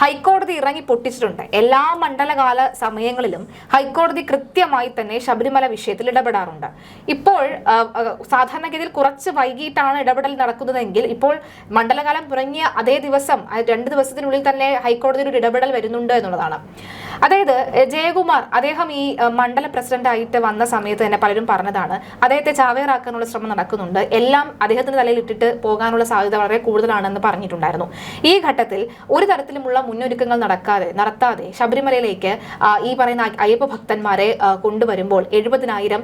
ഹൈക്കോടതി ഇറങ്ങി പൊട്ടിച്ചിട്ടുണ്ട്. എല്ലാ മണ്ഡലകാല സമയങ്ങളിലും ഹൈക്കോടതി കൃത്യമായി തന്നെ ശബരിമല വിഷയത്തിൽ ഇടപെടാറുണ്ട്. ഇപ്പോൾ സാധാരണഗതിയിൽ കുറച്ച് വൈകിട്ടാണ് ഇടപെടൽ നടക്കുന്നതെങ്കിൽ ഇപ്പോൾ മണ്ഡലകാലം തുടങ്ങിയ അതേ ദിവസം രണ്ട് ദിവസത്തിനുള്ളിൽ തന്നെ ഹൈക്കോടതിയിൽ ഒരു ഇടപെടൽ വരുന്നുണ്ട് എന്നുള്ളതാണ്. അതായത് ജയകുമാർ അദ്ദേഹം ഈ മണ്ഡല പ്രസിഡന്റ് ആയിട്ട് വന്ന സമയത്ത് തന്നെ പലരും പറഞ്ഞതാണ്. അദ്ദേഹത്തെ ചാവേറാക്കാനുള്ള ശ്രമം നടക്കുന്നുണ്ട്. എല്ലാം അദ്ദേഹത്തിന്റെ തലയിൽ ഇട്ടിട്ട് പോകാനുള്ള സാധ്യത വളരെ കൂടുതലാണെന്ന് പറഞ്ഞിട്ടുണ്ടായിരുന്നു. ഈ ഘട്ടത്തിൽ ഒരു തരത്തിലുമുള്ള മുന്നൊരുക്കങ്ങൾ നടക്കാതെ നടത്താതെ ശബരിമലയിലേക്ക് ഈ പറയുന്ന അയ്യപ്പ ഭക്തന്മാരെ കൊണ്ടുവരുമ്പോൾ എഴുപതിനായിരം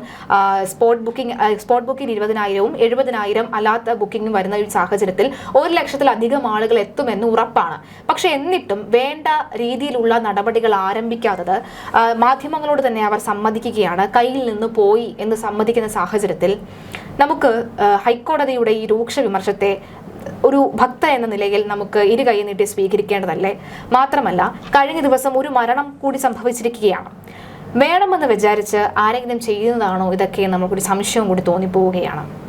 സ്പോട്ട് ബുക്കിംഗ് സ്പോട്ട് ബുക്കിംഗ് ഇരുപതിനായിരവും എഴുപതിനായിരം അല്ലാത്ത ബുക്കിംഗും വരുന്ന ഒരു സാഹചര്യത്തിൽ ഒരു ലക്ഷത്തിലധികം ആളുകൾ എത്തുമെന്ന് ഉറപ്പാണ്. പക്ഷെ എന്നിട്ടും വേണ്ട രീതിയിലുള്ള നടപടികൾ ആരംഭിക്കാത്തത് മാധ്യമങ്ങളോട് തന്നെ അവർ സമ്മതിക്കുകയാണ്. കയ്യിൽ നിന്ന് പോയി എന്ന് സമ്മതിക്കുന്ന സാഹചര്യത്തിൽ നമുക്ക് ഹൈക്കോടതിയുടെ ഈ രൂക്ഷ വിമർശത്തെ ഒരു ഭക്ത എന്ന നിലയിൽ നമുക്ക് ഇരു കൈ നീട്ടി സ്വീകരിക്കേണ്ടതല്ലേ? മാത്രമല്ല കഴിഞ്ഞ ദിവസം ഒരു മരണം കൂടി സംഭവിച്ചിരിക്കുകയാണ്. വേണമെന്ന് വിചാരിച്ച് ആരെങ്കിലും ചെയ്യുന്നതാണോ ഇതൊക്കെ നമുക്കൊരു സംശയം കൂടി തോന്നിപ്പോവുകയാണ്.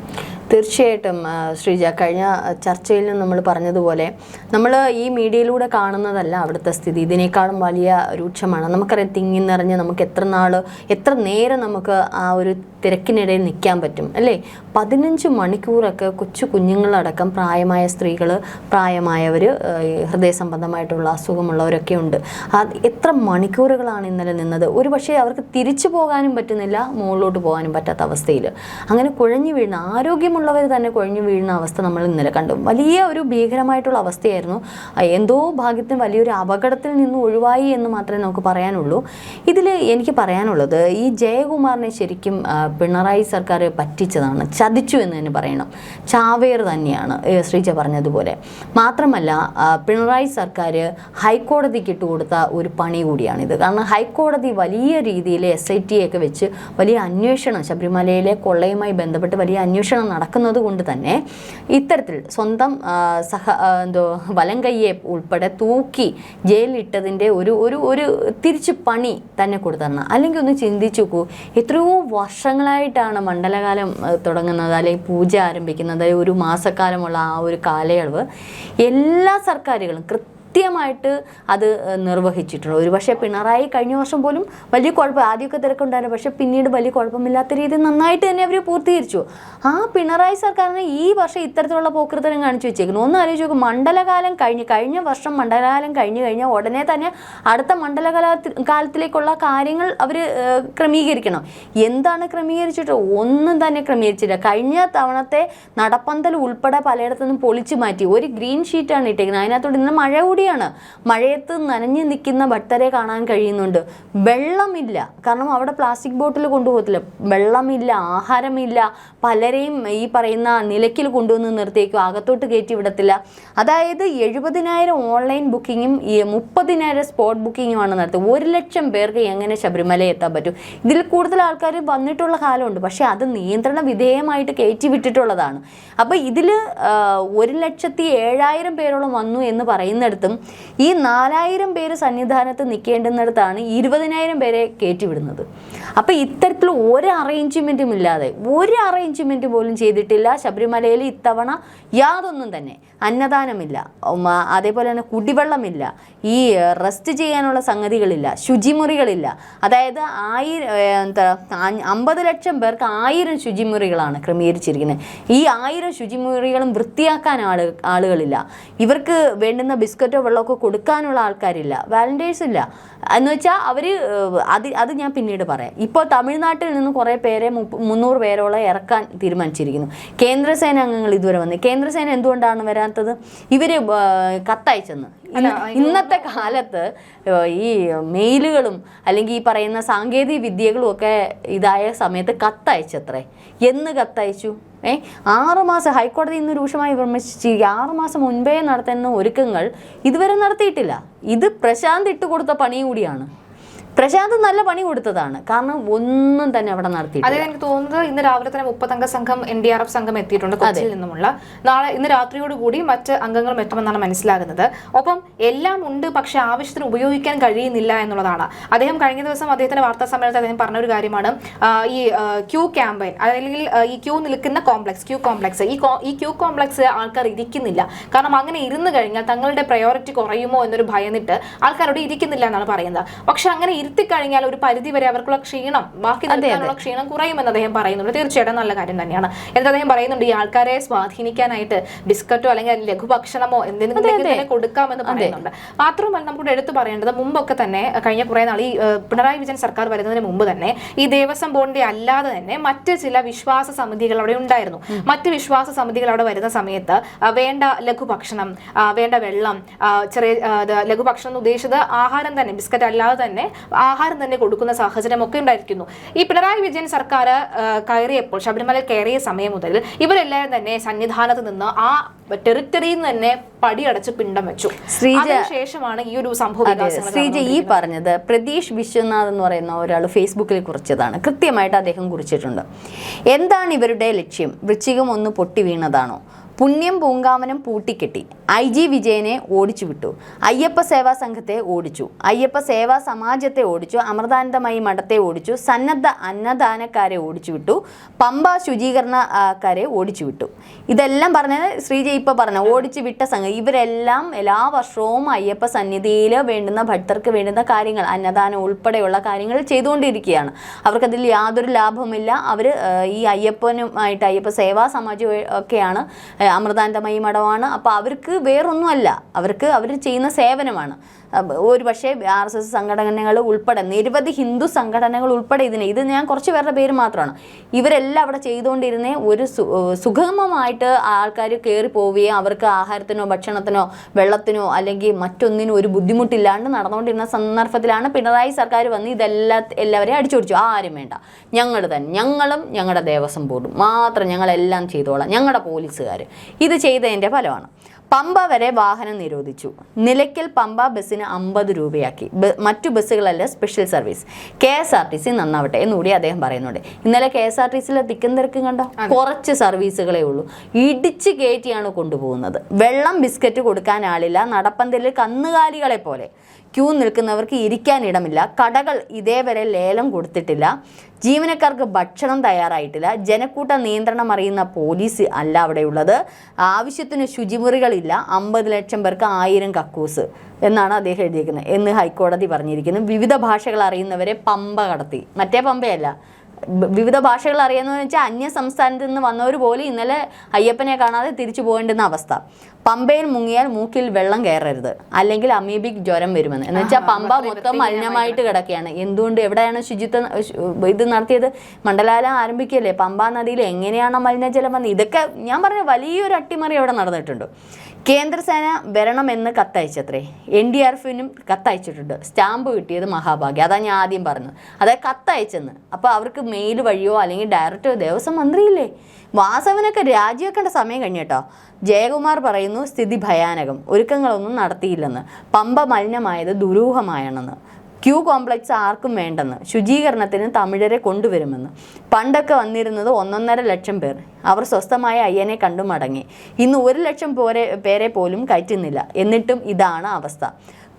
തീർച്ചയായിട്ടും ശ്രീജ കഴിഞ്ഞ ചർച്ചയിൽ നമ്മൾ പറഞ്ഞതുപോലെ നമ്മൾ ഈ മീഡിയയിലൂടെ കാണുന്നതല്ല അവിടുത്തെ സ്ഥിതി. ഇതിനേക്കാളും വലിയ രൂക്ഷമാണ്. നമുക്കറിയാം തിങ്ങി നിറഞ്ഞ് നമുക്ക് എത്ര നാൾ എത്ര നേരം നമുക്ക് ആ ഒരു തിരക്കിനിടയിൽ നിൽക്കാൻ പറ്റും അല്ലേ? പതിനഞ്ച് മണിക്കൂറൊക്കെ കൊച്ചു കുഞ്ഞുങ്ങളടക്കം പ്രായമായ സ്ത്രീകൾ പ്രായമായവർ ഹൃദയ സംബന്ധമായിട്ടുള്ള അസുഖമുള്ളവരൊക്കെ ഉണ്ട്. എത്ര മണിക്കൂറുകളാണ് ഇന്നലെ നിന്നത്? ഒരു പക്ഷേ അവർക്ക് തിരിച്ചു പോകാനും പറ്റുന്നില്ല മുകളിലോട്ട് പോകാനും പറ്റാത്ത അവസ്ഥയിൽ അങ്ങനെ കുഴഞ്ഞു വീഴുന്ന ആരോഗ്യമുള്ളവർ തന്നെ കൊഴിഞ്ഞു വീഴുന്ന അവസ്ഥ നമ്മൾ ഇന്നലെ കണ്ടു. വലിയ ഒരു ഭീകരമായിട്ടുള്ള അവസ്ഥയായിരുന്നു. എന്തോ ഭാഗ്യത്തിന് വലിയൊരു അപകടത്തിൽ നിന്ന് ഒഴിവായി എന്ന് മാത്രമേ നമുക്ക് പറയാനുള്ളൂ. ഇതിൽ എനിക്ക് പറയാനുള്ളത് ഈ ജയകുമാറിനെ ശരിക്കും പിണറായി സർക്കാർ പറ്റിച്ചതാണ്. ചതിച്ചു എന്ന് തന്നെ പറയണം. ചാവേർ തന്നെയാണ് ശ്രീജ പറഞ്ഞതുപോലെ. മാത്രമല്ല പിണറായി സർക്കാർ ഹൈക്കോടതിക്ക് ഇട്ടുകൊടുത്ത ഒരു പണി കൂടിയാണിത്. കാരണം ഹൈക്കോടതി വലിയ രീതിയിൽ എസ് ഐ ടി ഒക്കെ വെച്ച് വലിയ അന്വേഷണം ശബരിമലയിലെ കൊള്ളയുമായി ബന്ധപ്പെട്ട് വലിയ അന്വേഷണം നടക്കുന്നത് കൊണ്ട് തന്നെ ഇത്തരത്തിൽ സ്വന്തം സഹ എന്തോ വലം കയ്യെ ഉൾപ്പെടെ തൂക്കി ജയിലിലിട്ടതിന്റെ ഒരു ഒരു ഒരു തിരിച്ചു പണി തന്നെ കൊടുത്തരണം അല്ലെങ്കിൽ ഒന്ന് ചിന്തിച്ചു നോക്കൂ എത്രയോ വർഷങ്ങളായിട്ടാണ് മണ്ഡലകാലം തുടങ്ങുന്നത് അല്ലെങ്കിൽ പൂജ ആരംഭിക്കുന്നത് ഒരു മാസക്കാലമുള്ള ആ ഒരു കാലയളവ്. എല്ലാ സർക്കാരുകളും കൃത്യമായിട്ട് അത് നിർവഹിച്ചിട്ടുണ്ട്. ഒരുപക്ഷെ പിണറായി കഴിഞ്ഞ വർഷം പോലും വലിയ കുഴപ്പം ആദ്യമൊക്കെ തിരക്കുണ്ടായിരുന്നു. പക്ഷേ പിന്നീട് വലിയ കുഴപ്പമില്ലാത്ത രീതിയിൽ നന്നായിട്ട് തന്നെ അവർ പൂർത്തീകരിച്ചു. ആ പിണറായി സർക്കാരിന് ഈ വർഷം ഇത്തരത്തിലുള്ള പോക്കൃത്തരം കാണിച്ചു വെച്ചേക്കുന്നു. ഒന്ന് ആലോചിച്ച് നോക്കും മണ്ഡലകാലം കഴിഞ്ഞ് കഴിഞ്ഞ വർഷം മണ്ഡലകാലം കഴിഞ്ഞ് കഴിഞ്ഞാൽ ഉടനെ തന്നെ അടുത്ത മണ്ഡലകാല കാലത്തിലേക്കുള്ള കാര്യങ്ങൾ അവർ ക്രമീകരിക്കണം. എന്താണ് ക്രമീകരിച്ചിട്ട്? ഒന്നും തന്നെ ക്രമീകരിച്ചില്ല. കഴിഞ്ഞ തവണത്തെ നടപ്പന്തൽ ഉൾപ്പെടെ പലയിടത്തുനിന്നും പൊളിച്ചു മാറ്റി. ഒരു ഗ്രീൻ ഷീറ്റാണ് ഇട്ടേക്കുന്നത്. അതിനകത്തോട് ഇന്ന് മഴ കൂടിയാണ് മഴയത്ത് നനഞ്ഞു നിൽക്കുന്ന ഭക്തരെ കാണാൻ കഴിയുന്നുണ്ട്. വെള്ളമില്ല. കാരണം അവിടെ പ്ലാസ്റ്റിക് ബോട്ടിൽ കൊണ്ടുപോകത്തില്ല. വെള്ളമില്ല ആഹാരമില്ല. പലരെയും ഈ പറയുന്ന നിലയ്ക്കിൽ കൊണ്ടുവന്ന് നിർത്തിയേക്കും. അകത്തോട്ട് കയറ്റി വിടത്തില്ല. അതായത് എഴുപതിനായിരം ഓൺലൈൻ ബുക്കിങ്ങും മുപ്പതിനായിരം സ്പോട്ട് ബുക്കിങ്ങുമാണ് നടത്തുന്നത് ഒരു ലക്ഷം പേർക്ക് എങ്ങനെ ശബരിമല എത്താൻ പറ്റും? ഇതിൽ കൂടുതൽ ആൾക്കാർ വന്നിട്ടുള്ള കാലമുണ്ട്. പക്ഷേ അത് നിയന്ത്രണ വിധേയമായിട്ട് കയറ്റി വിട്ടിട്ടുള്ളതാണ്. അപ്പോൾ ഇതിൽ ഒരു ലക്ഷത്തി ഏഴായിരം പേരോളം വന്നു എന്ന് പറയുന്നിടത്തും ഈ നാലായിരം പേര് സന്നിധാനത്ത് നിൽക്കേണ്ടുന്നിടത്താണ് ഇരുപതിനായിരം പേരെ കയറ്റിവിടുന്നത് അപ്പോൾ ഇത്തരത്തിൽ ഒരു അറേഞ്ച്മെന്റും ഇല്ലാതെ ഒരു അറേഞ്ച്മെന്റ് പോലും ചെയ്തിട്ടില്ല. ശബരിമലയിൽ ഇത്തവണ യാതൊന്നും തന്നെ. അന്നദാനമില്ല. അതേപോലെ തന്നെ കുടിവെള്ളമില്ല. ഈ റെസ്റ്റ് ചെയ്യാനുള്ള സംഗതികളില്ല. ശുചിമുറികളില്ല. അതായത് ആയിരം എന്താ അമ്പത് ലക്ഷം പേർക്ക് ആയിരം ശുചിമുറികളാണ് ക്രമീകരിച്ചിരിക്കുന്നത് ഈ ആയിരം ശുചിമുറികളും വൃത്തിയാക്കാൻ ആൾ ആളുകളില്ല. ഇവർക്ക് വേണ്ടുന്ന ബിസ്ക്കറ്റോ വെള്ളമൊക്കെ കൊടുക്കാനുള്ള ആൾക്കാരില്ല. വാലണ്ടിയേഴ്സ് ഇല്ല. എന്ന് വെച്ചാൽ അവർ അത് അത് ഞാൻ പിന്നീട് പറയാം. ഇപ്പോൾ തമിഴ്നാട്ടിൽ നിന്ന് കുറേ പേരെ മുന്നൂറ് പേരോളം ഇറക്കാൻ തീരുമാനിച്ചിരിക്കുന്നു. കേന്ദ്രസേന അംഗങ്ങൾ ഇതുവരെ വന്ന്. കേന്ദ്രസേന എന്തുകൊണ്ടാണ് വരാത്തത്? ഇവർ കത്തയച്ചെന്ന്. ഇന്ന് ഇന്നത്തെ കാലത്ത് ഈ മെയിലുകളും അല്ലെങ്കിൽ ഈ പറയുന്ന സാങ്കേതിക വിദ്യകളും ഒക്കെ ഇതായ സമയത്ത് കത്തയച്ചത്രേ. എന്ന് കത്തയച്ചു? ഏ? ആറുമാസം ഹൈക്കോടതി ഇന്ന് രൂക്ഷമായി വിമർശിച്ചിരിക്കുക ആറുമാസം മുൻപേ നടത്തുന്ന ഒരുക്കങ്ങൾ ഇതുവരെ നടത്തിയിട്ടില്ല. ഇത് പ്രശാന്ത് ഇട്ടുകൊടുത്ത പണി കൂടിയാണ്. പ്രശാന്ത് നല്ല പണി കൊടുത്തതാണ്. കാരണം ഒന്നും തന്നെ അവിടെ നടത്തി അതെ എനിക്ക് തോന്നുന്നത് ഇന്ന് രാവിലെ തന്നെ മുപ്പത്തംഗ സംഘം എൻ ഡി ആർ എഫ് സംഘം എത്തിയിട്ടുണ്ട് കൊച്ചിയിൽ നിന്നുമുള്ള. നാളെ ഇന്ന് രാത്രിയോടുകൂടി മറ്റ് അംഗങ്ങളും എത്തുമെന്നാണ് മനസ്സിലാകുന്നത്. ഒപ്പം എല്ലാം ഉണ്ട് പക്ഷെ ആവശ്യത്തിന് ഉപയോഗിക്കാൻ കഴിയുന്നില്ല എന്നുള്ളതാണ്. അദ്ദേഹം കഴിഞ്ഞ ദിവസം അദ്ദേഹത്തിന്റെ വാർത്താ സമ്മേളനത്തിൽ അദ്ദേഹം പറഞ്ഞ ഒരു കാര്യമാണ്. ഈ ക്യൂ ക്യാമ്പയിൻ അല്ലെങ്കിൽ ഈ ക്യൂ നിൽക്കുന്ന കോംപ്ലക്സ് ക്യൂ കോംപ്ലക്സ്. ഈ ഈ ക്യൂ കോംപ്ലക്സ് ആൾക്കാർ ഇരിക്കുന്നില്ല. കാരണം അങ്ങനെ ഇരുന്ന് കഴിഞ്ഞാൽ തങ്ങളുടെ പ്രയോറിറ്റി കുറയുമോ എന്നൊരു ഭയന്നിട്ട് ആൾക്കാരോട് ഇരിക്കുന്നില്ല എന്നാണ് പറയുന്നത്. പക്ഷെ അങ്ങനെ ഇരുത്തി കഴിഞ്ഞാൽ ഒരു പരിധി വരെ അവർക്കുള്ള ക്ഷീണം ബാക്കി നിൽക്കാനുള്ള ക്ഷീണം കുറയുമെന്ന് അദ്ദേഹം പറയുന്നുണ്ട്. തീർച്ചയായിട്ടും നല്ല കാര്യം തന്നെയാണ്. എന്നിട്ട് അദ്ദേഹം പറയുന്നുണ്ട് ഈ ആൾക്കാരെ സ്വാധീനിക്കാനായിട്ട് ബിസ്ക്കറ്റോ അല്ലെങ്കിൽ ലഘുഭക്ഷണമോ എന്തെങ്കിലും കൊടുക്കാമെന്ന് പറയുന്നുണ്ട്. മാത്രമല്ല നമുക്ക് എടുത്തു പറയേണ്ടത് മുമ്പൊക്കെ തന്നെ കഴിഞ്ഞ കുറെ നാൾ ഈ പിണറായി വിജയൻ സർക്കാർ വരുന്നതിന് മുമ്പ് തന്നെ ഈ ദേവസ്വം ബോർഡിന്റെ അല്ലാതെ തന്നെ മറ്റ് ചില വിശ്വാസ സമിതികൾ അവിടെ ഉണ്ടായിരുന്നു. മറ്റ് വിശ്വാസ സമിതികൾ അവിടെ വരുന്ന സമയത്ത് വേണ്ട ലഘുഭക്ഷണം വേണ്ട വെള്ളം ചെറിയ ലഘുഭക്ഷണം എന്ന് ഉദ്ദേശിച്ചത് ആഹാരം തന്നെ ബിസ്ക്കറ്റ് അല്ലാതെ തന്നെ ആഹാരം തന്നെ കൊടുക്കുന്ന സാഹചര്യം ഒക്കെ ഉണ്ടായിരിക്കുന്നു. ഈ പിണറായി വിജയൻ സർക്കാർ കയറിയപ്പോൾ ശബരിമലയിൽ കയറിയ സമയം മുതൽ ഇവരെല്ലാവരും തന്നെ സന്നിധാനത്ത് നിന്ന് ആ ടെറിറ്ററിയിൽ നിന്ന് തന്നെ പടിയടച്ച് പിണ്ടം വെച്ചു. ശ്രീജ- ശേഷമാണ് ഈ ഒരു സംഭവം ശ്രീജ ഈ പറഞ്ഞത് പ്രതീഷ് വിശ്വനാഥ് എന്ന് പറയുന്ന ഒരാൾ ഫേസ്ബുക്കിൽ കുറിച്ചതാണ്. കൃത്യമായിട്ട് അദ്ദേഹം കുറിച്ചിട്ടുണ്ട്. എന്താണ് ഇവരുടെ ലക്ഷ്യം? വൃശ്ചികം ഒന്ന് പൊട്ടി വീണതാണോ? പുണ്യം പൂങ്കാമനം പൂട്ടിക്കെട്ടി. ഐ ജി വിജയനെ ഓടിച്ചു വിട്ടു. അയ്യപ്പ സേവാ സംഘത്തെ ഓടിച്ചു. അയ്യപ്പ സേവാ സമാജത്തെ ഓടിച്ചു. അമൃതാനന്ദമയി മഠത്തെ ഓടിച്ചു. സന്നദ്ധ അന്നദാനക്കാരെ ഓടിച്ചു വിട്ടു. പമ്പ ശുചീകരണക്കാരെ ഓടിച്ചു വിട്ടു. ഇതെല്ലാം പറഞ്ഞത് ശ്രീജ ഇപ്പൊ പറഞ്ഞ ഓടിച്ചു വിട്ട സംഘം. ഇവരെല്ലാം എല്ലാ വർഷവും അയ്യപ്പ സന്നിധിയിൽ വേണ്ടുന്ന ഭക്തർക്ക് വേണ്ടുന്ന കാര്യങ്ങൾ അന്നദാനം ഉൾപ്പെടെയുള്ള കാര്യങ്ങൾ ചെയ്തുകൊണ്ടിരിക്കുകയാണ്. അവർക്കതിൽ യാതൊരു ലാഭമില്ല അവർ ഈ അയ്യപ്പനുമായിട്ട് അയ്യപ്പ സേവാ സമാജം ഒക്കെയാണ് അമൃതാനന്ദമയി മഠമാണ്. അപ്പോൾ അവർക്ക് വേറൊന്നുമല്ല. അവർക്ക് അവർ ചെയ്യുന്ന സേവനമാണ്. ഒരു പക്ഷേ ആർ എസ് എസ് സംഘടനകൾ ഉൾപ്പെടെ നിരവധി ഹിന്ദു സംഘടനകൾ ഉൾപ്പെടെ ഇതിനെ ഇത് ഞാൻ കുറച്ച് പേരുടെ പേര് മാത്രമാണ്. ഇവരെല്ലാം അവിടെ ചെയ്തുകൊണ്ടിരുന്ന ഒരു സു- സുഗമമായിട്ട് ആൾക്കാർ കയറി പോവുകയും അവർക്ക് ആഹാരത്തിനോ ഭക്ഷണത്തിനോ വെള്ളത്തിനോ അല്ലെങ്കിൽ മറ്റൊന്നിനും ഒരു ബുദ്ധിമുട്ടില്ലാണ്ട് നടന്നുകൊണ്ടിരുന്ന സന്ദർഭത്തിലാണ് പിണറായി സർക്കാർ വന്ന് ഇതെല്ലാ എല്ലാവരെയും അടിച്ചുപിടിച്ചു ആരും വേണ്ട. ഞങ്ങൾ തന്നെ ഞങ്ങളും ഞങ്ങളുടെ ദേവസ്വം ബോർഡും. മാത്രം ഞങ്ങളെല്ലാം ചെയ്തോളാം. ഞങ്ങളുടെ പോലീസുകാർ ഇത് ചെയ്തതിന്റെ ഫലമാണ്. പമ്പ വരെ വാഹനം നിരോധിച്ചു. നിലയ്ക്കൽ പമ്പ ബസ്സിന് അമ്പത് രൂപയാക്കി. മറ്റു ബസ്സുകളല്ല special service K S R T C നന്നാവട്ടെ എന്നുകൂടി അദ്ദേഹം പറയുന്നുണ്ട്. ഇന്നലെ കെ എസ് ആർ ടി സിയിലെ തിക്കും തിരക്കും കണ്ടോ? കുറച്ച് സർവീസുകളേ ഉള്ളൂ. ഇടിച്ച് കയറ്റിയാണ് കൊണ്ടുപോകുന്നത്. വെള്ളം ബിസ്ക്കറ്റ് കൊടുക്കാൻ ആളില്ല. നടപ്പന്തലിൽ കന്നുകാലികളെ പോലെ. ക്യൂ നിൽക്കുന്നവർക്ക് ഇരിക്കാൻ ഇടമില്ല. കടകൾ ഇതേവരെ ലേലം കൊടുത്തിട്ടില്ല. ജീവനക്കാർക്ക് ഭക്ഷണം തയ്യാറായിട്ടില്ല. ജനക്കൂട്ട നിയന്ത്രണം അറിയുന്ന പോലീസ് അല്ല അവിടെയുള്ളത്. ആവശ്യത്തിന് ശുചിമുറികളില്ല. അമ്പത് ലക്ഷം പേർക്ക് ആയിരം കക്കൂസ് എന്നാണ് അദ്ദേഹം എഴുതിയിരിക്കുന്നത്. എന്ന് ഹൈക്കോടതി പറഞ്ഞിരിക്കുന്നു. വിവിധ ഭാഷകൾ അറിയുന്നവരെ പമ്പ കടത്തി. മറ്റേ പമ്പയല്ല. വിവിധ ഭാഷകൾ അറിയാമെന്ന് വെച്ചാൽ അന്യ സംസ്ഥാനത്ത് നിന്ന് വന്നവർ പോലും ഇന്നലെ അയ്യപ്പനെ കാണാതെ തിരിച്ചു പോകേണ്ടുന്ന അവസ്ഥ. പമ്പയിൽ മുങ്ങിയാൽ മൂക്കിൽ വെള്ളം കയറരുത്. അല്ലെങ്കിൽ അമീബിക് ജ്വരം വരുമെന്ന്. എന്ന് വെച്ചാൽ പമ്പ മൊത്തം മലിനമായിട്ട് കിടക്കുകയാണ്. എന്തുകൊണ്ട് എവിടെയാണ് ശുചിത്വ ഇത് നടത്തിയത്? മണ്ഡലാലം ആരംഭിക്കുകയല്ലേ? പമ്പാ നദിയിൽ എങ്ങനെയാണ് മലിനജലം വന്നത്? ഇതൊക്കെ ഞാൻ പറഞ്ഞ വലിയൊരു അട്ടിമറി അവിടെ നടന്നിട്ടുണ്ട്. കേന്ദ്രസേന വരണമെന്ന് കത്തയച്ചത്രേ. എൻ ഡി ആർ എഫിനും കത്തയച്ചിട്ടുണ്ട്. സ്റ്റാമ്പ് കിട്ടിയത് മഹാഭാഗ്യം. അതാ ഞാൻ ആദ്യം പറഞ്ഞത്. അതായത് കത്തയച്ചെന്ന്. അപ്പോൾ അവർക്ക് മെയിൽ വഴിയോ അല്ലെങ്കിൽ ഡയറക്റ്റ് ദേവസ്വം മന്ത്രിയില്ലേ? വാസവനൊക്കെ രാജിവെക്കേണ്ട സമയം കഴിഞ്ഞേട്ടോ ജയകുമാർ പറയുന്നു സ്ഥിതി ഭയാനകം. ഒരുക്കങ്ങളൊന്നും നടത്തിയില്ലെന്ന്. പമ്പ മലിനമായത് ദുരൂഹമായാണെന്ന് ക്യൂ കോംപ്ലക്സ് ആർക്കും വേണ്ടെന്ന്. ശുചീകരണത്തിന് തമിഴരെ കൊണ്ടുവരുമെന്ന്. പണ്ടൊക്കെ വന്നിരുന്നത് ഒന്നൊന്നര ലക്ഷം പേർ. അവർ സ്വസ്ഥമായ അയ്യനെ കണ്ടു മടങ്ങി. ഇന്ന് ഒരു ലക്ഷം പോരെ പേരെ പോലും കയറ്റുന്നില്ല. എന്നിട്ടും ഇതാണ് അവസ്ഥ.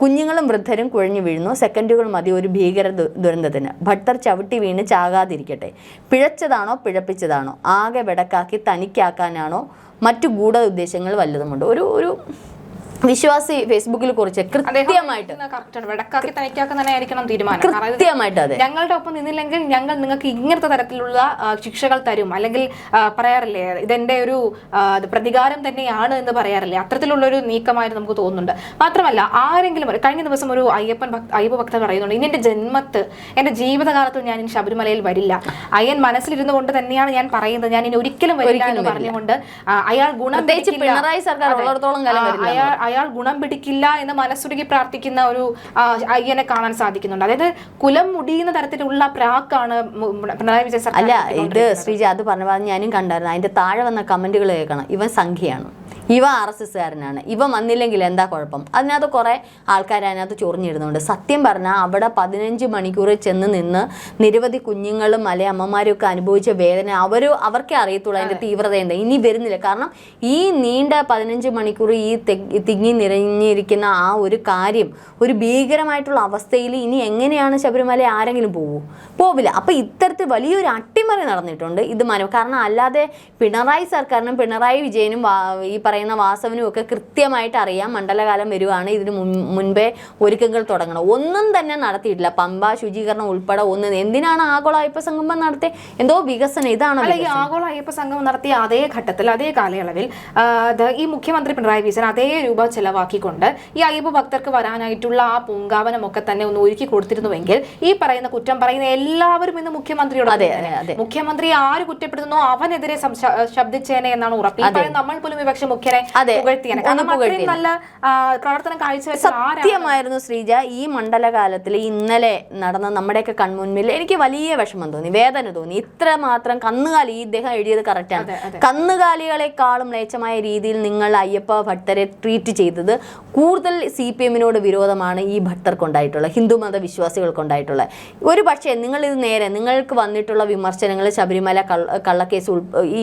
കുഞ്ഞുങ്ങളും വൃദ്ധരും കുഴഞ്ഞു വീഴുന്നു. സെക്കൻഡുകൾ മതി ഒരു ഭീകര ദുരന്തത്തിന്. ഭട്ടർ ചവിട്ടി വീണ് ചാകാതിരിക്കട്ടെ. പിഴച്ചതാണോ പിഴപ്പിച്ചതാണോ? ആകെ വെടക്കാക്കി തനിക്കാക്കാനാണോ? മറ്റു ഗൂഢ ഉദ്ദേശങ്ങൾ വല്ലതുമുണ്ട്. ഒരു ഒരു വിശ്വാസി ഫേസ്ബുക്കിൽ കുറിച്ച് കൃത്യമായിട്ട് കൃത്യമായിട്ട് അതെ. ഞങ്ങളുടെ ഒപ്പം നിന്നില്ലെങ്കിൽ ഞങ്ങൾ നിങ്ങൾക്ക് ഇങ്ങനത്തെ തരത്തിലുള്ള ശിക്ഷകൾ തരും. അല്ലെങ്കിൽ പറയാറില്ലേ ഇതെന്റെ ഒരു പ്രതികാരം തന്നെയാണ് എന്ന് പറയാറില്ലേ? അത്തരത്തിലുള്ള ഒരു നീക്കമായിട്ട് നമുക്ക് തോന്നുന്നുണ്ട്. മാത്രമല്ല ആരെങ്കിലും കഴിഞ്ഞ ദിവസം ഒരു അയ്യപ്പൻ ഭക്ത അയ്യപ്പ ഭക്തൻ പറയുന്നുണ്ട് ഇനി എന്റെ ജന്മത്ത് എന്റെ ജീവിതകാലത്ത് ഞാൻ ഇനി ശബരിമലയിൽ വരില്ല. അയ്യൻ മനസ്സിലിരുന്നു കൊണ്ട് തന്നെയാണ് ഞാൻ പറയുന്നത്. ഞാൻ ഇനി ഒരിക്കലും വരില്ല എന്ന് പറഞ്ഞുകൊണ്ട് അയാൾ ഗുണം പ്രത്യേകിച്ച് പിണറായി സർക്കാർ ഉള്ളിടത്തോളം കാലം അയാൾ അയാൾ ഗുണം പിടിക്കില്ല എന്ന് മനസ്സുരുകി പ്രാർത്ഥിക്കുന്ന ഒരു അയ്യനെ കാണാൻ സാധിക്കുന്നുണ്ട്. അതായത് കുലം മുടിയുന്ന തരത്തിലുള്ള പ്രാക്കാണ് പിണറായി വിജയൻ അല്ല ഇത്. ശ്രീജ അത് പറഞ്ഞ ഞാനും കണ്ടായിരുന്നു. അതിന്റെ താഴെ വന്ന കമന്റുകൾ കേൾക്കണം. ഇവൻ സംഖ്യയാണ്. ഇവ ആർ എസ് എസ്സുകാരനാണ് ഇവ വന്നില്ലെങ്കിൽ എന്താ കുഴപ്പം? അതിനകത്ത് കുറേ ആൾക്കാർ അതിനകത്ത് ചൊറിഞ്ഞിരുന്നുണ്ട്. സത്യം പറഞ്ഞാൽ അവിടെ പതിനഞ്ച് മണിക്കൂർ ചെന്ന് നിന്ന് നിരവധി കുഞ്ഞുങ്ങളും അല്ലെ അമ്മമാരും ഒക്കെ അനുഭവിച്ച വേദന അവർ അവർക്കേ അറിയത്തുള്ളൂ അതിന്റെ തീവ്രത എന്താ? ഇനി വരുന്നില്ല. കാരണം ഈ നീണ്ട പതിനഞ്ച് മണിക്കൂർ ഈ തിങ്ങി നിറഞ്ഞിരിക്കുന്ന ആ ഒരു കാര്യം ഒരു ഭീകരമായിട്ടുള്ള അവസ്ഥയിൽ ഇനി എങ്ങനെയാണ് ശബരിമല ആരെങ്കിലും പോകൂ പോവില്ല. അപ്പം ഇത്തരത്തിൽ വലിയൊരു അട്ടിമറി നടന്നിട്ടുണ്ട് ഇത് മനോ കാരണം അല്ലാതെ പിണറായി സർക്കാരിനും പിണറായി വിജയനും ഈ പറയുന്ന വാസവനും ഒക്കെ കൃത്യമായിട്ട് അറിയാം. മണ്ഡലകാലം വരുവാണ്. ഇതിന് മുൻപേ ഒരുക്കങ്ങൾ തുടങ്ങണം. ഒന്നും തന്നെ നടത്തിയിട്ടില്ല. പമ്പ ശുചീകരണം ഉൾപ്പെടെ ഒന്നും എന്തിനാണ് ആഗോള അയ്യപ്പ സംഗമം നടത്തിയ എന്തോ വികസനം. ഇതാണ് ഈ ആഗോള അയ്യപ്പ സംഗമം നടത്തിയ അതേ ഘട്ടത്തിൽ അതേ കാലയളവിൽ ഈ മുഖ്യമന്ത്രി പിണറായി വിജയൻ അതേ രൂപ ചെലവാക്കിക്കൊണ്ട് ഈ അയ്യപ്പ ഭക്തർക്ക് വരാനായിട്ടുള്ള ആ പൂങ്കാവനമൊക്കെ തന്നെ ഒന്ന് ഒരുക്കി കൊടുത്തിരുന്നുവെങ്കിൽ ഈ പറയുന്ന കുറ്റം പറയുന്ന എല്ലാവരും ഇന്ന് മുഖ്യമന്ത്രിയോട് അതെ. മുഖ്യമന്ത്രി ആര് കുറ്റപ്പെടുത്തുന്നോ? അവനെതിരെ ശബ്ദിച്ചേനെ എന്നാണ് ഉറപ്പ്. ഈ നമ്മൾ പോലും വിപക്ഷ മുഖ്യനെ പുകഴ്ത്തിയാണ്. ഒന്ന് കാരണം അത്രയും നല്ല പ്രവർത്തനം കാഴ്ചവെച്ച സത്യമായിരുന്നു ശ്രീജ ഈ മണ്ഡലകാലത്തിൽ ഇന്നലെ നടന്ന നമ്മുടെയൊക്കെ കൺമുൻപിൽ എനിക്ക് വലിയ വിഷമം തോന്നി വേദന തോന്നി. ഇത്ര മാത്രം കന്നുകാലി ഈ ഇദ്ദേഹം എഴുതിയത് കറക്റ്റാണ്. കന്നുകാലികളെക്കാളും മ്ലേച്ഛമായ രീതിയിൽ നിങ്ങൾ അയ്യപ്പ ഭക്തരെ ട്രീറ്റ് ചെയ്തത് കൂടുതൽ സി പി എമ്മിനോട് വിരോധമാണ് ഈ ഭക്തർക്കുണ്ടായിട്ടുള്ളത് ഹിന്ദുമത വിശ്വാസികൾക്കുണ്ടായിട്ടുള്ളത് ഒരു പക്ഷേ നിങ്ങൾ ഇത് നേരെ നിങ്ങൾക്ക് വന്നിട്ടുള്ള വിമർശനങ്ങൾ ശബരിമല കള്ള കള്ളക്കേസ് ഉൾ ഈ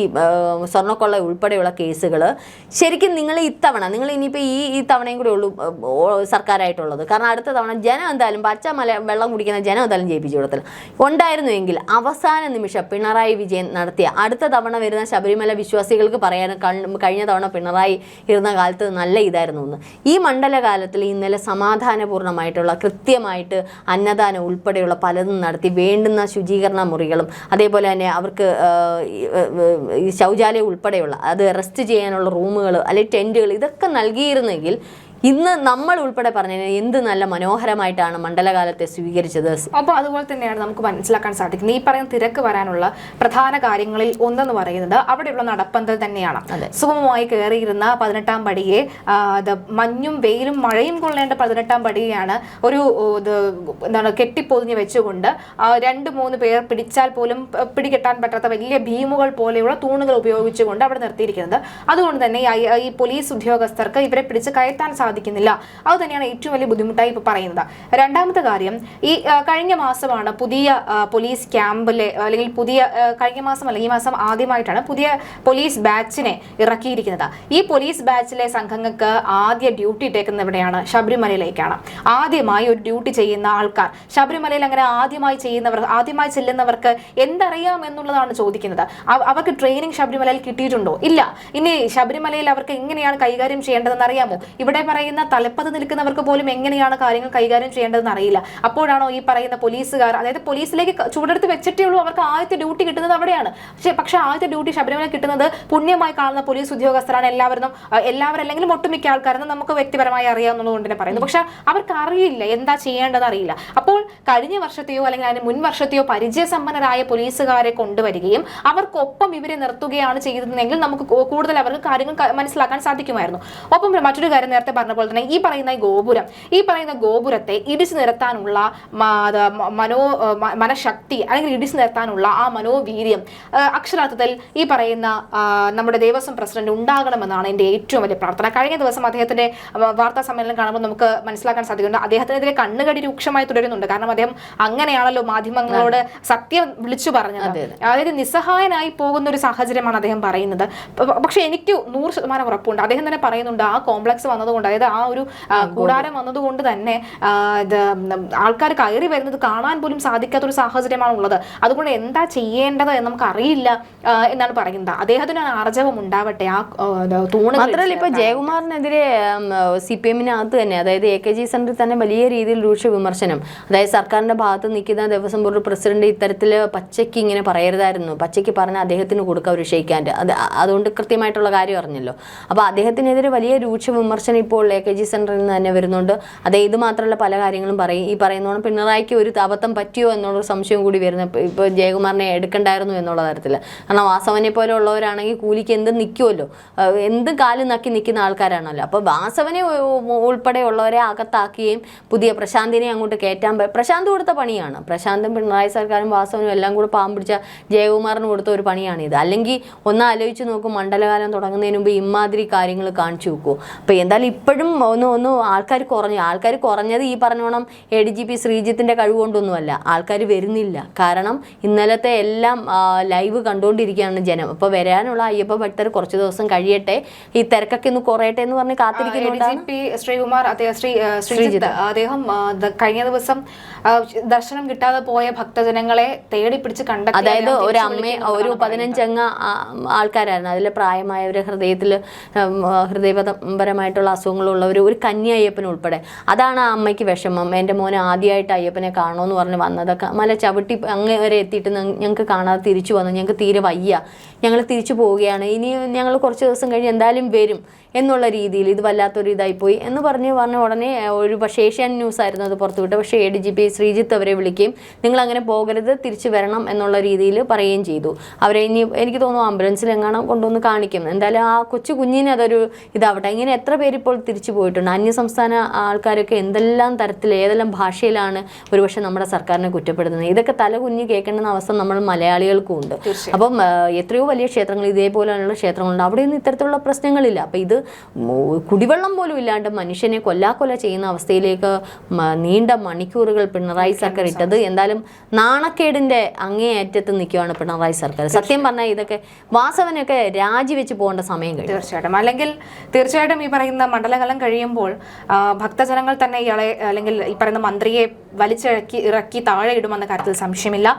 സ്വർണക്കൊള്ള ഉൾപ്പെടെയുള്ള കേസുകൾ ശരിക്കും നിങ്ങൾ ഇത്തവണ നിങ്ങൾ ഇനിയിപ്പോൾ ഈ ഈ തവണയും കൂടെ ഉള്ളൂ സർക്കാരായിട്ടുള്ളത്. കാരണം അടുത്ത തവണ ജനം എന്തായാലും പച്ച മല വെള്ളം കുടിക്കുന്ന ജനം എന്തായാലും ജയിപ്പിച്ചു കൊടുത്തില്ല. ഉണ്ടായിരുന്നുവെങ്കിൽ അവസാന നിമിഷം പിണറായി വിജയൻ നടത്തിയ അടുത്ത തവണ വരുന്ന ശബരിമല വിശ്വാസികൾക്ക് പറയാൻ കഴിഞ്ഞ തവണ പിണറായി ഇരുന്ന കാലത്ത് നല്ല ഇതായിരുന്നു എന്ന് ഈ മണ്ഡലകാലത്തിൽ ഇന്നലെ സമാധാനപൂർണമായിട്ടുള്ള കൃത്യമായിട്ട് അന്നദാനം ഉൾപ്പെടെയുള്ള പലതും നടത്തി വേണ്ടുന്ന ശുചീകരണ മുറികളും അതേപോലെ തന്നെ അവർക്ക് ശൗചാലയം ഉൾപ്പെടെയുള്ള അത് റെസ്റ്റ് ചെയ്യാനുള്ള റൂമുകൾ അല്ലെങ്കിൽ ടെന്റുകൾ ഇതൊക്കെ നൽകിയിരുന്നെങ്കിൽ ഇന്ന് നമ്മൾ ഉൾപ്പെടെ പറഞ്ഞ എന്ത് നല്ല മനോഹരമായിട്ടാണ് മണ്ഡലകാലത്തെ സ്വീകരിച്ചത്? അപ്പോൾ അതുപോലെ തന്നെയാണ് നമുക്ക് മനസ്സിലാക്കാൻ സാധിക്കുന്നത്. ഈ പറയുന്ന തിരക്ക് വരാനുള്ള പ്രധാന കാര്യങ്ങളിൽ ഒന്നെന്ന് പറയുന്നത് അവിടെയുള്ള നടപ്പന്തൽ തന്നെയാണ്. സുഗമമായി കയറിയിരുന്ന പതിനെട്ടാം പടിയെ മഞ്ഞും വെയിലും മഴയും കൊള്ളേണ്ട പതിനെട്ടാം പടിയാണ് ഒരു എന്താണ് കെട്ടിപ്പൊതിഞ്ഞ് വെച്ചുകൊണ്ട് രണ്ട് മൂന്ന് പേർ പിടിച്ചാൽ പോലും പിടികെട്ടാൻ പറ്റാത്ത വലിയ ഭീമുകൾ പോലെയുള്ള തൂണുകൾ ഉപയോഗിച്ചുകൊണ്ട് അവിടെ നിർത്തിയിരിക്കുന്നത്. അതുകൊണ്ട് തന്നെ ഈ ഈ പോലീസ് ഉദ്യോഗസ്ഥർക്ക് ഇവരെ പിടിച്ച് കയറ്റാൻ സാധിക്കുന്നില്ല. അത് തന്നെയാണ് ഏറ്റവും വലിയ ബുദ്ധിമുട്ടായി ഇപ്പോൾ പറയുന്നത്. രണ്ടാമത്തെ കാര്യം ഈ കഴിഞ്ഞ മാസമാണ് പുതിയ പോലീസ് ക്യാമ്പിലെ അല്ലെങ്കിൽ പുതിയ കഴിഞ്ഞ മാസം അല്ലെങ്കിൽ ഈ മാസം ആദ്യമായിട്ടാണ് പുതിയ പോലീസ് ബാച്ചിനെ ഇറക്കിയിരിക്കുന്നത്. ഈ പോലീസ് ബാച്ചിലെ സംഘങ്ങൾക്ക് ആദ്യ ഡ്യൂട്ടി ഇട്ടേക്കുന്നത് എവിടെയാണ്? ശബരിമലയിലേക്കാണ്. ആദ്യമായി ഒരു ഡ്യൂട്ടി ചെയ്യുന്ന ആൾക്കാർ. ശബരിമലയിൽ അങ്ങനെ ആദ്യമായി ചെയ്യുന്നവർ ആദ്യമായി ചെല്ലുന്നവർക്ക് എന്തറിയാം എന്നുള്ളതാണ് ചോദിക്കുന്നത്. അവർക്ക് ട്രെയിനിങ് ശബരിമലയിൽ കിട്ടിയിട്ടുണ്ടോ? ഇല്ല. ഇനി ശബരിമലയിൽ അവർക്ക് എങ്ങനെയാണ് കൈകാര്യം ചെയ്യേണ്ടതെന്ന് അറിയാമോ? ഇവിടെ പറയുന്ന തലപ്പത്ത് നിൽക്കുന്നവർക്ക് പോലും എങ്ങനെയാണ് കാര്യങ്ങൾ കൈകാര്യം ചെയ്യേണ്ടതെന്ന് അറിയില്ല. അപ്പോഴാണോ ഈ പറയുന്ന പോലീസുകാർ അതായത് പോലീസിലേക്ക് ചൂടെടുത്ത് വെച്ചിട്ടേ ഉള്ളൂ അവർക്ക് ആദ്യത്തെ ഡ്യൂട്ടി കിട്ടുന്നത് അവിടെയാണ്. പക്ഷേ പക്ഷേ ആദ്യത്തെ ഡ്യൂട്ടി ശബരിമല കിട്ടുന്നത് പുണ്യമായി കാണുന്ന പോലീസ് ഉദ്യോഗസ്ഥരാണ് എല്ലാവരും. എല്ലാവരല്ലെങ്കിലും ഒട്ടുമിക്ക ആൾക്കാരെന്ന് നമുക്ക് വ്യക്തിപരമായി അറിയാവുന്നതുകൊണ്ട് തന്നെ പറയുന്നു. പക്ഷെ അവർക്ക് അറിയില്ല എന്താ ചെയ്യേണ്ടതെന്ന് അറിയില്ല. അപ്പോൾ കഴിഞ്ഞ വർഷത്തെയോ അല്ലെങ്കിൽ അതിന് മുൻ വർഷത്തെയോ പരിചയസമ്പന്നരായ പോലീസുകാരെ കൊണ്ടുവരികയും അവർക്കൊപ്പം ഇവരെ നിർത്തുകയാണ് ചെയ്തതെങ്കിൽ നമുക്ക് കൂടുതൽ അവർക്ക് കാര്യങ്ങൾ മനസ്സിലാക്കാൻ സാധിക്കുമായിരുന്നു. ഒപ്പം മറ്റൊരു കാര്യം നേരത്തെ പോലെ തന്നെ ഈ പറയുന്ന ഗോപുരം ഈ പറയുന്ന ഗോപുരത്തെ ഇടിച്ചു മ- മനോ മനഃശക്തി അല്ലെങ്കിൽ ഇടിച്ചു നിരത്താനുള്ള ആ മനോവീര്യം അക്ഷരാർത്ഥത്തിൽ ഈ പറയുന്ന നമ്മുടെ ദേവസ്വം പ്രസിഡന്റ് ഉണ്ടാകണമെന്നാണ് എന്റെ ഏറ്റവും വലിയ പ്രാർത്ഥന. കഴിഞ്ഞ ദിവസം അദ്ദേഹത്തിന്റെ വാർത്താ സമ്മേളനം കാണുമ്പോൾ നമുക്ക് മനസ്സിലാക്കാൻ സാധിക്കുന്നുണ്ട്. അദ്ദേഹത്തിനെതിരെ കണ്ണുകടി രൂക്ഷമായി തുടരുന്നുണ്ട്. കാരണം അദ്ദേഹം അങ്ങനെയാണല്ലോ മാധ്യമങ്ങളോട് സത്യം വിളിച്ചു പറഞ്ഞത്. അതായത് നിസ്സഹായനായി പോകുന്ന ഒരു സാഹചര്യമാണ് അദ്ദേഹം പറയുന്നത്. പക്ഷെ എനിക്ക് നൂറ് ശതമാനം ഉറപ്പുണ്ട്. അദ്ദേഹം തന്നെ പറയുന്നുണ്ട് ആ കോംപ്ലക്സ് വന്നതുകൊണ്ട് അതായത് ആ ഒരു കൂടാരം വന്നതുകൊണ്ട് തന്നെ ആൾക്കാർ കയറി വരുന്നത് കാണാൻ പോലും സാധിക്കാത്ത ഒരു സാഹചര്യമാണ് ഉള്ളത്. അതുകൊണ്ട് എന്താ ചെയ്യേണ്ടത് എന്ന് നമുക്ക് അറിയില്ല എന്നാണ് പറയുന്നത്. അദ്ദേഹത്തിന് ആർജവം ഉണ്ടാവട്ടെ ആ തൂണ് മാത്രമല്ല ഇപ്പൊ ജയകുമാറിനെതിരെ സി പി എമ്മിനകത്ത് തന്നെ അതായത് എ കെ ജി സെന്ററിൽ തന്നെ വലിയ രീതിയിൽ രൂക്ഷ വിമർശനം. അതായത് സർക്കാരിന്റെ ഭാഗത്ത് നിൽക്കുന്ന ദിവസം ബോർഡ് പ്രസിഡന്റ് ഇത്തരത്തിൽ പച്ചയ്ക്ക് ഇങ്ങനെ പറയരുതായിരുന്നു. പച്ചയ്ക്ക് പറഞ്ഞ അദ്ദേഹത്തിന് കൊടുക്കുക ഒരു ഷെയ്ക്കാന്റെ അത് അതുകൊണ്ട് കൃത്യമായിട്ടുള്ള കാര്യം അറിഞ്ഞല്ലോ. അപ്പോൾ അദ്ദേഹത്തിനെതിരെ വലിയ രൂക്ഷ വിമർശനം ഇപ്പോൾ ഇപ്പോൾ എ കെ ജി സെന്ററിൽ നിന്ന് തന്നെ വരുന്നുണ്ട്. അത് ഇത് മാത്രമല്ല പല കാര്യങ്ങളും പറയും. ഈ പറയുന്നോണം പിണറായിക്ക് ഒരു അബദ്ധം പറ്റിയോ എന്നുള്ളൊരു സംശയം കൂടി വരുന്നത് ഇപ്പോൾ ജയകുമാറിനെ എടുക്കണ്ടായിരുന്നു എന്നുള്ള തരത്തിൽ കാരണം വാസവനെ പോലെ ഉള്ളവരാണെങ്കിൽ കൂലിക്ക് എന്ത് നിൽക്കുമല്ലോ എന്ത് കാലു നക്കി നിൽക്കുന്ന ആൾക്കാരാണല്ലോ. അപ്പോൾ വാസവനെ ഉൾപ്പെടെയുള്ളവരെ അകത്താക്കുകയും പുതിയ പ്രശാന്തിനെ അങ്ങോട്ട് കയറ്റാൻ പ്രശാന്ത് കൊടുത്ത പണിയാണ്. പ്രശാന്തും പിണറായി സർക്കാരും വാസവനും എല്ലാം കൂടെ പാവം പിടിച്ച ജയകുമാറിന് കൊടുത്ത ഒരു പണിയാണിത് അല്ലെങ്കിൽ ഒന്ന് ആലോചിച്ച് നോക്കും മണ്ഡലകാലം തുടങ്ങുന്നതിന് മുമ്പ് ഇമാതിരി കാര്യങ്ങൾ കാണിച്ചു വെക്കൂ. അപ്പോൾ എന്തായാലും ഇപ്പോഴും ഒന്ന് ഒന്ന് ആൾക്കാർ കുറഞ്ഞു. ആൾക്കാർ കുറഞ്ഞത് ഈ പറഞ്ഞോണം എ ഡി ജി പി ശ്രീജിത്തിന്റെ കഴിവുകൊണ്ടൊന്നുമല്ല ആൾക്കാർ വരുന്നില്ല. കാരണം ഇന്നലത്തെ എല്ലാം ലൈവ് കണ്ടുകൊണ്ടിരിക്കുകയാണ് ജനം. അപ്പോൾ വരാനുള്ള അയ്യപ്പ ഭക്തർ കുറച്ച് ദിവസം കഴിയട്ടെ. ഈ തിരക്കൊക്കെ ഒന്ന് കുറയട്ടെ എന്ന് പറഞ്ഞ് കാത്തിരിക്കുന്നുണ്ട് ശ്രീകുമാർ ശ്രീജിത്ത് അദ്ദേഹം കഴിഞ്ഞ ദിവസം ദർശനം കിട്ടാതെ പോയ ഭക്തജനങ്ങളെ തേടി പിടിച്ച് കണ്ട അതായത് ഒരു അമ്മ ഒരു പതിനഞ്ചംഗ ആൾക്കാരായിരുന്നു. അതിൽ പ്രായമായവരെ ഹൃദയത്തിൽ ഹൃദയപരമായിട്ടുള്ള അസുഖങ്ങളുള്ളവർ ഒരു കന്യ അയ്യപ്പൻ ഉൾപ്പെടെ. അതാണ് ആ അമ്മയ്ക്ക് വിഷമം. എന്റെ മോനെ ആദ്യമായിട്ട് അയ്യപ്പനെ കാണുമെന്ന് പറഞ്ഞ് വന്നതൊക്കെ. മല ചവിട്ടി അങ്ങ് വരെ എത്തിയിട്ട് ഞങ്ങൾക്ക് കാണാതെ തിരിച്ചു വന്നു. ഞങ്ങൾക്ക് തീരെ വയ്യ. ഞങ്ങൾ തിരിച്ചു പോവുകയാണ്. ഇനി ഞങ്ങൾ കുറച്ച് ദിവസം കഴിഞ്ഞ് എന്തായാലും വരും. എന്നുള്ള രീതിയിൽ ഇത് വല്ലാത്തൊരു പോയി എന്ന് പറഞ്ഞ് പറഞ്ഞ ഉടനെ ഒരു പക്ഷേ ഏഷ്യൻ ന്യൂസ് ആയിരുന്നു അത് പുറത്തുവിട്ട് പക്ഷേ A D G P Sreejith അവരെ വിളിക്കുകയും നിങ്ങൾ അങ്ങനെ പോകരുത് തിരിച്ചു വരണം എന്നുള്ള രീതിയിൽ പറയുകയും ചെയ്തു. അവരെ ഇനി എനിക്ക് തോന്നുന്നു ആംബുലൻസിൽ എങ്ങാനും കൊണ്ടുവന്ന് കാണിക്കും എന്തായാലും ആ കൊച്ചു കുഞ്ഞിന് അതൊരു ഇതാവട്ടെ. ഇങ്ങനെ എത്ര പേര് ഇപ്പോൾ തിരിച്ചു പോയിട്ടുണ്ട്. അന്യ സംസ്ഥാന ആൾക്കാരൊക്കെ എന്തെല്ലാം തരത്തിൽ ഏതെല്ലാം ഭാഷയിലാണ് ഒരുപക്ഷെ നമ്മുടെ സർക്കാരിനെ കുറ്റപ്പെടുത്തുന്നത്? ഇതൊക്കെ തല കുഞ്ഞ് കേൾക്കേണ്ടുന്ന അവസ്ഥ നമ്മൾ മലയാളികൾക്കും ഉണ്ട് അപ്പം എത്രയോ വലിയ ക്ഷേത്രങ്ങൾ ഇതേപോലെയുള്ള ക്ഷേത്രങ്ങളുണ്ട്. അവിടെയൊന്നും ഇത്തരത്തിലുള്ള പ്രശ്നങ്ങളില്ല. അപ്പം ഇത് കുടിവെള്ളം പോലും ഇല്ലാണ്ട് മനുഷ്യനെ കൊല്ലാക്കൊല ചെയ്യുന്ന അവസ്ഥയിലേക്ക് നീണ്ട മണിക്കൂറുകൾ പിണറായി സർക്കാർ ഇട്ടത്. എന്തായാലും നാണക്കേടിന്റെ അങ്ങേയറ്റത്ത് നിൽക്കുകയാണ് പിണറായി സർക്കാർ. സത്യം പറഞ്ഞാൽ ഇതൊക്കെ വാസവനൊക്കെ രാജിവെച്ച് പോകേണ്ട സമയം കഴിഞ്ഞു തീർച്ചയായിട്ടും. അല്ലെങ്കിൽ തീർച്ചയായിട്ടും ഈ പറയുന്ന മണ്ഡലകലം കഴിയുമ്പോൾ ഭക്തജനങ്ങൾ തന്നെ ഇയാളെ അല്ലെങ്കിൽ ഈ പറയുന്ന മന്ത്രിയെ വലിച്ചിറക്കി ഇറക്കി താഴെ ഇടുമെന്ന കാര്യത്തിൽ സംശയമില്ല.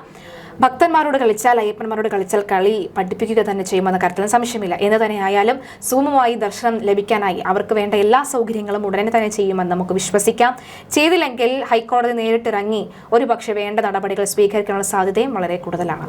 ഭക്തന്മാരോട് കളിച്ചാൽ അയ്യപ്പന്മാരോട് കളിച്ചാൽ കളി പഠിപ്പിക്കുക തന്നെ ചെയ്യുമെന്ന കാര്യത്തിലും സംശയമില്ല. എന്ന് തന്നെ ആയാലും സുഗമമായി ദർശനം ലഭിക്കാനായി അവർക്ക് വേണ്ട എല്ലാ സൗകര്യങ്ങളും ഉടനെ തന്നെ ചെയ്യുമെന്ന് നമുക്ക് വിശ്വസിക്കാം. ചെയ്തില്ലെങ്കിൽ ഹൈക്കോടതി നേരിട്ടിറങ്ങി ഒരുപക്ഷെ വേണ്ട നടപടികൾ സ്വീകരിക്കാനുള്ള സാധ്യതയും വളരെ കൂടുതലാണ്.